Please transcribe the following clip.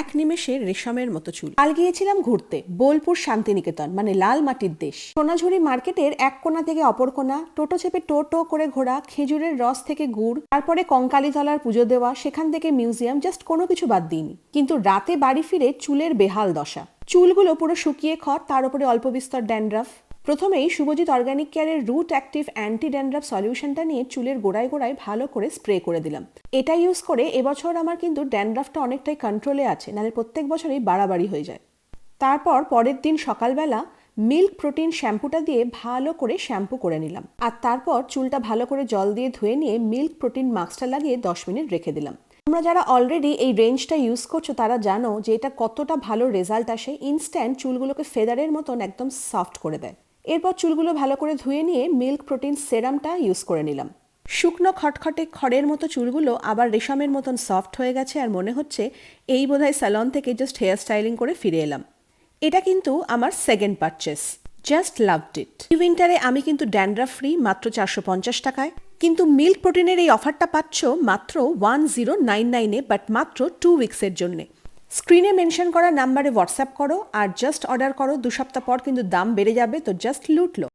এক নিমেষে রেশমের মতো চুল। কাল গিয়েছিলাম ঘুরতে, বোলপুর শান্তিনিকেতন মানে লাল মাটির দেশ। সোনাঝুরি মার্কেটের এক কোণা থেকে অপর কোণা, টোটো চেপে টো টো করে ঘোরা, খেজুরের রস থেকে গুড়, তারপরে কঙ্কালীতলার পুজো দেওয়া, সেখান থেকে মিউজিয়াম, জাস্ট কোনো কিছু বাদ দিইনি। কিন্তু রাতে বাড়ি ফিরে চুলের বেহাল দশা। চুলগুলো পুরো শুকিয়ে খড়, তার উপরে অল্প বিস্তর ড্যান্ড্রাফ প্রথমেই শুভজিৎ অর্গানিক কেয়ারের রুট অ্যাক্টিভ অ্যান্টি ড্যান্ড্রাফ সলিউশনটা নিয়ে চুলের গোড়ায় গোড়ায় ভালো করে স্প্রে করে দিলাম। এটা ইউজ করে এবছর আমার কিন্তু ড্যান্ড্রাফটা অনেকটাই কন্ট্রোলে আছে, নাহলে প্রত্যেক বছরই বাড়াবাড়ি হয়ে যায়। তারপর পরের দিন সকালবেলা মিল্ক প্রোটিন শ্যাম্পুটা দিয়ে ভালো করে শ্যাম্পু করে নিলাম। আর তারপর চুলটা ভালো করে জল দিয়ে ধুয়ে নিয়ে মিল্ক প্রোটিন মাস্কটা লাগিয়ে দশ মিনিট রেখে দিলাম। তোমরা যারা অলরেডি এই রেঞ্জটা ইউজ করছ, তারা জানো যে এটা কতটা ভালো রেজাল্ট আসে ইনস্ট্যান্ট চুলগুলোকে ফেদারের মতন একদম সফট করে দেয়। এরপর চুলগুলো ভালো করে ধুয়ে নিয়ে মিল্ক প্রোটিন সেরামটা ইউজ করে নিলাম। শুকনো খটখটে খড়ের মতো চুলগুলো আবার রেশমের মতন সফট হয়ে গেছে আর মনে হচ্ছে এই বোধহয় স্যালন থেকে জাস্ট হেয়ার স্টাইলিং করে ফিরে এলাম। এটা কিন্তু আমার second purchase just loved it উইন্টারে আমি কিন্তু ড্যান্ড্রাফ ফ্রি মাত্র চারশো পঞ্চাশ টাকায়। কিন্তু মিল্ক প্রোটিনের এই অফারটা পাচ্ছ মাত্র ওয়ান জিরো নাইন নাইনে বাট মাত্র টু উইক্সের জন্যে। স্ক্রিনে মেনশন করা নাম্বারে হোয়াটসঅ্যাপ করো আর জাস্ট অর্ডার করো, দু সপ্তাহ পর কিন্তু দাম বেড়ে যাবে, তো জাস্ট লুটলো